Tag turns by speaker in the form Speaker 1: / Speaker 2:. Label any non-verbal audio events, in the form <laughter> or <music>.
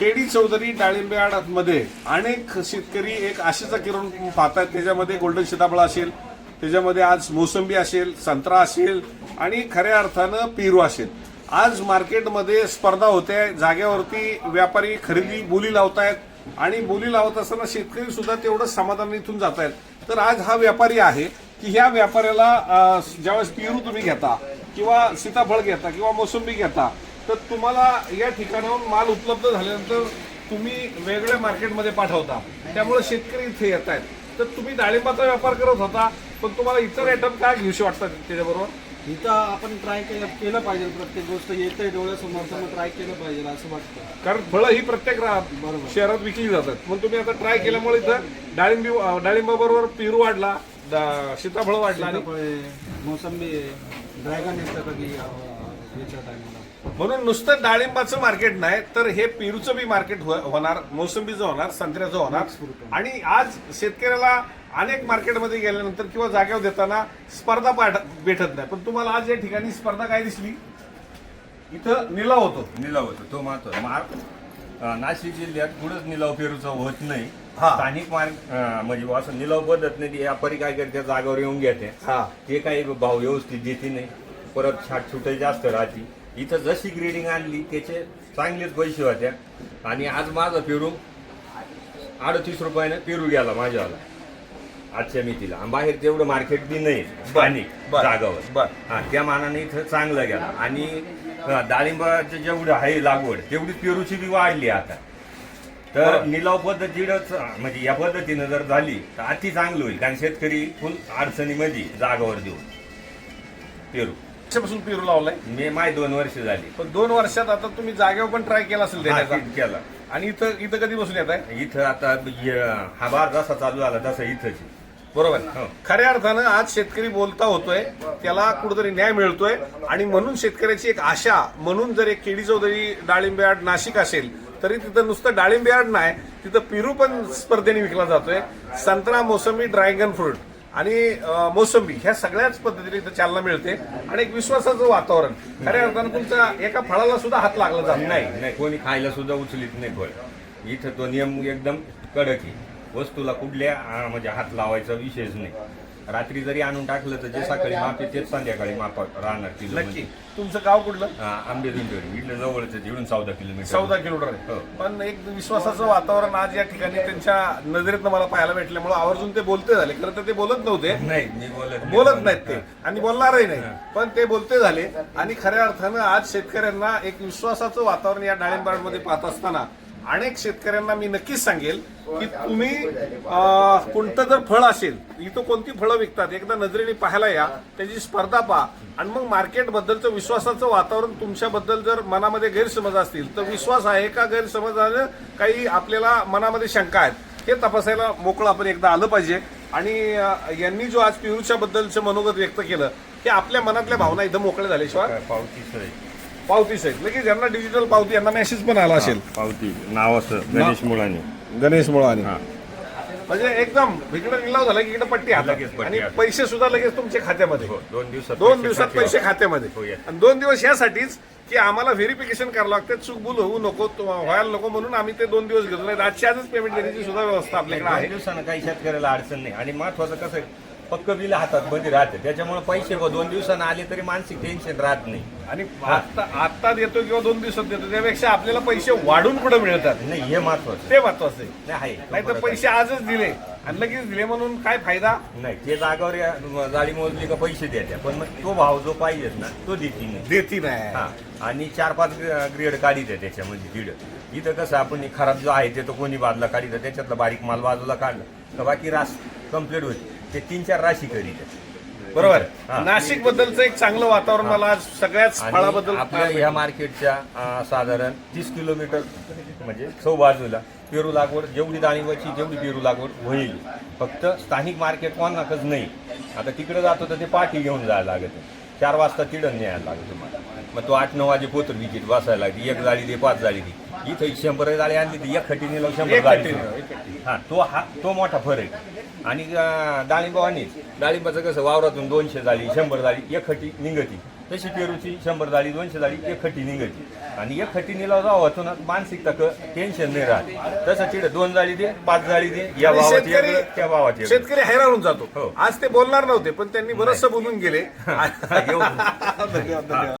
Speaker 1: KD Chaudhari डाळिंबे अनेक शेतकरी एक आशेचा किरण पाहतात त्याच्यामध्ये गोल्डन सीताफळ असेल त्याच्यामध्ये आज मोसंबी असेल संत्रा असेल आणि खऱ्या अर्थानं पेरू असेल. आज मार्केटमध्ये स्पर्धा होते. जागेवरती व्यापारी खरेदी बोली लावतायत. आणि बोली लावत असताना शेतकरी सुद्धा तेवढं समाधान इथून जात आहेत. तर आज हा व्यापारी आहे की ह्या व्यापाऱ्याला ज्यावेळेस पेरू तुम्ही घेता किंवा सीताफळ घेता किंवा मोसंबी घेता तर तुम्हाला या ठिकाणाहून माल उपलब्ध झाल्यानंतर तुम्ही वेगळ्या मार्केटमध्ये पाठवता. त्यामुळे शेतकरी इथे येत आहेत. तर तुम्ही डाळिंबाचा व्यापार करत होता. पण तुम्हाला इतर आयटम काय घेऊशी वाटतात त्याच्याबरोबर?
Speaker 2: इथं आपण ट्राय केलं केलं पाहिजे प्रत्येक गोष्ट. येते डोळ्यासमोर तर मग ट्राय केलं पाहिजे असं वाटतं.
Speaker 1: कारण फळं ही प्रत्येक रा-
Speaker 2: बरोबर.
Speaker 1: शहरात विकली जातात. मग तुम्ही आता ट्राय केल्यामुळे इथं डाळिंबी डाळिंबाबरोबर पेरू वाढला दा- सीताफळ वाढला. आणि
Speaker 2: सीताफळ आहे, मोसंबी ड्रॅगन येतं कधी अं, याच्या टायमाला
Speaker 1: म्हणून नुसतं डाळिंबाचं मार्केट नाही तर हे पेरूचं बी मार्केट हो- होणार मोसंबीचं होणार संत्र्याचं होणार. आणि आज शेतकऱ्याला अनेक मार्केटमध्ये गेल्यानंतर किंवा जागेवर देताना स्पर्धा पाठ- भेटत नाही. पण तुम्हाला आज या ठिकाणी स्पर्धा काय दिसली? इथं निलाव होतो.
Speaker 3: निलाव होतो. तो महत्त्व मार्ग अं, नाशिक जिल्ह्यात कुठंच निलाव पेरूचा होत नाही.
Speaker 1: हा.
Speaker 3: स्थानिक मार्ग म्हणजे असं निलाव पद्धत नाही व्यापारी काय करते जागावर येऊन घेते.
Speaker 1: हा.
Speaker 3: ते काही भाव व्यवस्थित देते नाही. परत छाट छुटे जास्त राहते. इथं जशी ग्रेडिंग आणली त्याचे चांगलेच पैसे होत्या. आणि आज माझा पेरू अडतीस रुपयाने पेरू गेला माझ्यावाला. आजच्या आणि बाहेर तेवढं मार्केट बी नाही स्थानिक. जागावर.
Speaker 1: बर.
Speaker 3: हा त्या मानाने इथं चांगला गेला. आणि डाळिंबाचं जेवढं आहे लागवड तेवढी पेरूची बी वाढली आता. तर. निलाव पद्धतीनंच म्हणजे या पद्धतीनं जर झाली तर अति चांगलं होईल. कारण शेतकरी फुल अडचणीमध्ये जागावर देऊ पेरू.
Speaker 1: वर्षापासून पेरू लावलाय?
Speaker 3: मे माय दोन वर्ष झाली.
Speaker 1: पण दोन वर्षात आता तुम्ही जागेवर पण ट्राय केला असेल
Speaker 3: हा, केला.
Speaker 1: आणि इथं इथं कधी बसून येत आहे
Speaker 3: इथं आता हा बार जसा चालू झाला तसा इथंच आहे.
Speaker 1: बरोबर.
Speaker 3: हो.
Speaker 1: खऱ्या अर्थानं आज शेतकरी बोलता होतोय त्याला कुठेतरी न्याय मिळतोय आणि म्हणून शेतकऱ्याची एक आशा म्हणून जर एक केडी चौधरी डाळिंबे आड नाशिक असेल तरी तिथं नुसतं डाळिंबे आड नाही तिथं पेरू पण स्पर्धेने विकला जातोय. संत्रा मोसंबी ड्रॅगन फ्रूट आणि मोसंबी ह्या सगळ्याच पद्धतीने इथं चालना मिळते आणि एक विश्वासाचं वातावरण. खऱ्या अर्थानं तुमचा एका फळाला सुद्धा हात लागला जात नाही
Speaker 3: नाही. नाही कोणी खायला सुद्धा उचलीत नाही फळ. इथं तो नियम एकदम कडक आहे. वस्तूला कुठल्या म्हणजे हात लावायचा विषयच नाही. रात्री जरी आणून टाकलं तर जे सकाळी माप तेच संध्याकाळी माप राहणार किलो
Speaker 1: नक्की. तुमचं गाव कुठलं?
Speaker 3: आंबे इथलं जवळच इकडून चौदा किलोमीटर.
Speaker 1: चौदा किलोमीटर. आहे
Speaker 3: हो.
Speaker 1: पण एक विश्वासाचं वातावरण आज या ठिकाणी त्यांच्या नजरेतनं मला पाहायला भेटल्यामुळे आवर्जून ते बोलते झाले. खरं तर ते बोलत नव्हते.
Speaker 3: नाही मी बोलत.
Speaker 1: बोलत नाहीत ते. आणि बोलणारही नाही. पण ते बोलते झाले. आणि खऱ्या अर्थानं आज शेतकऱ्यांना एक विश्वासाचं वातावरण या डाळिंबामध्ये पाहत असताना अनेक शेतकऱ्यांना मी नक्कीच सांगेल की तुम्ही कोणतं जर फळ असेल इथं कोणती फळं विकतात एकदा नजरेने पाहायला या त्याची स्पर्धा पहा. आणि मग मार्केट बद्दलचं विश्वासाचं वातावरण तुमच्याबद्दल जर मनामध्ये गैरसमज असतील तर विश्वास आहे का गैरसमज काही आपल्याला मनामध्ये शंका आहेत. हे तपासायला मोकळं आपण एकदा आलं पाहिजे. आणि यांनी जो आज पिरूच्या बद्दलचं मनोगत व्यक्त केलं ते आपल्या मनातल्या भावना इथं मोकळ्या झाल्याशिवाय
Speaker 3: काय पावती सही.
Speaker 1: पावती साहेब लगेच ज्यांना डिजिटल पावती यांना मेसेज पण आला असेल.
Speaker 3: पावती. नाव असं गणेश मुळाने.
Speaker 1: गणेश मुळानी.
Speaker 3: हा.
Speaker 1: म्हणजे एकदम इकडे निलाव झाला की इकडे पट्टी हातात.
Speaker 3: पट्टी
Speaker 1: आणि
Speaker 3: हातात.
Speaker 1: पैसे सुद्धा लगेच तुमच्या खात्यामध्ये.
Speaker 3: हो दोन दिवसात
Speaker 1: दोन
Speaker 3: पैसे
Speaker 1: दिवसात. पैसे खात्यामध्ये.
Speaker 3: हो, या.
Speaker 1: आणि दोन दिवस यासाठीच की आम्हाला व्हेरिफिकेशन करावं लागतं. चूकबुल होऊ नको तो व्हायला नको म्हणून आम्ही ते दोन दिवस घेतो. नाही आजच्या आजच पेमेंट देण्याची सुद्धा व्यवस्था आपल्याकडे
Speaker 3: दोन
Speaker 1: आहे.
Speaker 3: दिवसानं काही शेतकऱ्याला अडचण नाही. आणि महत्वाचं कसं आहे, पक्क बिल हातात मध्ये राहते. त्याच्यामुळे पैसे ब- दोन दिवसानं आले तरी मानसिक टेन्शन राहत नाही.
Speaker 1: आणि आता आता देतो किंवा दोन दिवसात देतो त्यापेक्षा आपल्याला पैसे वाढून पुढे मिळतात.
Speaker 3: नाही हे महत्वाचं
Speaker 1: ते महत्वाचं आहे.
Speaker 3: नाही आहे.
Speaker 1: नाही तर पैसे आजच दिले आणि लगेच दिले म्हणून काय फायदा?
Speaker 3: नाही ते जागावर या- जाळी मोजली का पैसे द्यायच्या पण मग तो भाव जो पाहिजे ना तो देती नाही.
Speaker 1: देती नाही.
Speaker 3: हा. आणि चार पाच ग्रेड काढीत आहे त्याच्यामध्ये दीड. इथं कसं आपण हे खराब जो आहे ते तो कोणी बाजूला काढीत त्याच्यातला बारीक माल बाजूला काढला. तर बाकी रास कंप्लीट होते ते तीन चार राशी करीत.
Speaker 1: बरोबर. नाशिक बद्दलचं एक चांगलं वातावरण मला आज सगळ्याच फळाबद्दल
Speaker 3: आपल्या ह्या मार्केटच्या अं, साधारण तीस किलोमीटर म्हणजे सौ बाजूला पेरू लागवड जेवढी डाळिंबाची जेवढी पेरू लागवड होईल. फक्त स्थानिक मार्केट कोणाकच नाही. आता तिकडे जातो तर ते पाठी घेऊन जायला लागत चार वाजता तिडन न्यायला लागत तुम्हाला. मग तो आठ नऊ वाजे पोतर विकीत बसायला लागते. एक जाळी दे पाच जाळी दे. इथं शंभर जाळी आणली ती एक खटी नेलं शंभर
Speaker 1: एक
Speaker 3: जाळी
Speaker 1: एक.
Speaker 3: हा तो हा तो मोठा फरक आहे. आणि अं, डाळिंबावानी डाळिंबाचं कसं वावरातून दोनशे जाळी शंभर जाळी एक खटी निघती. तशी पेरूची शंभर जाळी दोनशे जाळी एक खटी निघती. आणि एक खटी निलाव जावा ना मानसिकता टेन्शन नाही राहत. तसं तिथे दोन जाळी दे पाच जाळी दे या
Speaker 1: आणि
Speaker 3: भावात त्या भावात
Speaker 1: शेतकरी हैराण होऊन जातो.
Speaker 3: हो.
Speaker 1: आज ते बोलणार नव्हते पण त्यांनी बरंचसं बोलून गेले. <laughs>